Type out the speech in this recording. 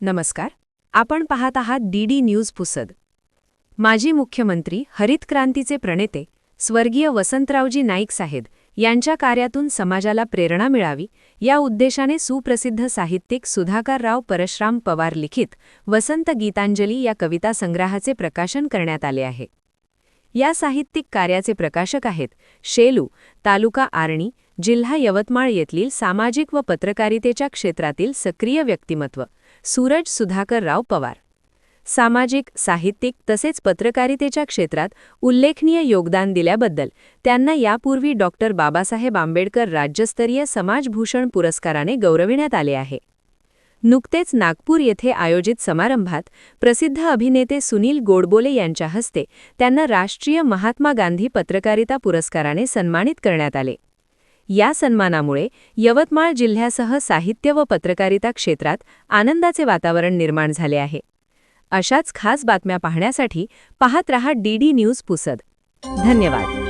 नमस्कार. आपण पाहत आहात डीडी न्यूज पुसद. माजी मुख्यमंत्री हरित क्रांतीचे प्रणेते स्वर्गीय वसंतरावजी नाईक साहेब यांच्या कार्यातून समाजाला प्रेरणा मिळावी या उद्देशाने सुप्रसिद्ध साहित्यिक सुधाकरराव परशराम पवार लिखित वसंत गीतांजली या कविता संग्रहाचे प्रकाशन करण्यात आले आहे. या साहित्यिक कार्याचे प्रकाशक आहेत शेलू तालुका आर्णी जिल्हा यवतमाळ येथील सामाजिक व पत्रकारितेच्या क्षेत्रातील सक्रिय व्यक्तिमत्व. सूरज सुधाकरराव पवार. सामाजिक साहित्यिक तसेच पत्रकारितेच्या क्षेत्रात उल्लेखनीय योगदान दिल्याबद्दल त्यांना यापूर्वी डॉक्टर बाबासाहेब आंबेडकर राज्यस्तरीय समाजभूषण पुरस्काराने गौरविण्यात आले आहे. नुकतेच नागपूर येथे आयोजित समारंभात प्रसिद्ध अभिनेते सुनील गोडबोले यांच्या हस्ते त्यांना राष्ट्रीय महात्मा गांधी पत्रकारिता पुरस्काराने सन्मानित करण्यात आले. या सन्मानामुळे यवतमाळ जिल्ह्यासह साहित्य व पत्रकारिता क्षेत्रात आनंदाचे वातावरण निर्माण झाले आहे. अशाच खास बातम्या पाहण्यासाठी पाहत रहा डी डी न्यूज पुसद. धन्यवाद.